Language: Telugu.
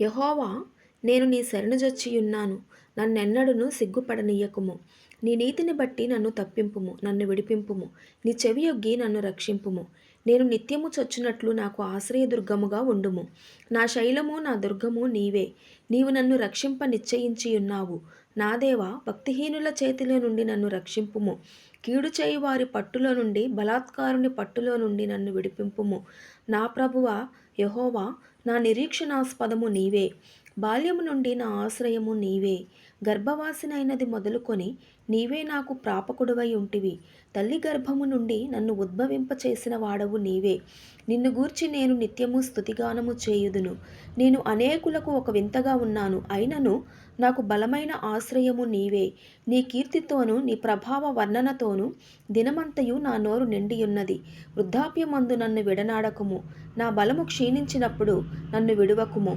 యహోవా నేను నీ శరణుజొచ్చియున్నాను. నన్నెన్నడును సిగ్గుపడనీయకుము. నీ నీతిని బట్టి నన్ను తప్పింపుము నన్ను విడిపింపుము. నీ చెవియొగ్గి నన్ను రక్షింపుము. నేను నిత్యము చొచ్చినట్లు నాకు ఆశ్రయదుర్గముగా ఉండుము. నా శైలము నా దుర్గము నీవే. నీవు నన్ను రక్షింప నిశ్చయించియున్నావు. నా దేవా భక్తిహీనుల చేతిలో నుండి నన్ను రక్షింపుము. కీడు చేయి వారి పట్టులో నుండి బలాత్కారుని పట్టులో నుండి నన్ను విడిపింపుము. నా ప్రభువ యహోవా నా నిరీక్షణాస్పదము నీవే. బాల్యము నుండి నా ఆశ్రయము నీవే. గర్భవాసినైనది మొదలుకొని నీవే నాకు ప్రాపకుడువై ఉంటివి. తల్లి గర్భము నుండి నన్ను ఉద్భవింప చేసిన వాడవు నీవే. నిన్ను గూర్చి నేను నిత్యము స్థుతిగానము చేయుదును. నేను అనేకులకు ఒక వింతగా ఉన్నాను. అయినను నాకు బలమైన ఆశ్రయము నీవే. నీ కీర్తితోనూ నీ ప్రభావ వర్ణనతోనూ దినమంతయు నా నోరు నిండియున్నది. వృద్ధాప్యమందు నన్ను విడనాడకుము. నా బలము క్షీణించినప్పుడు నన్ను విడువకుము.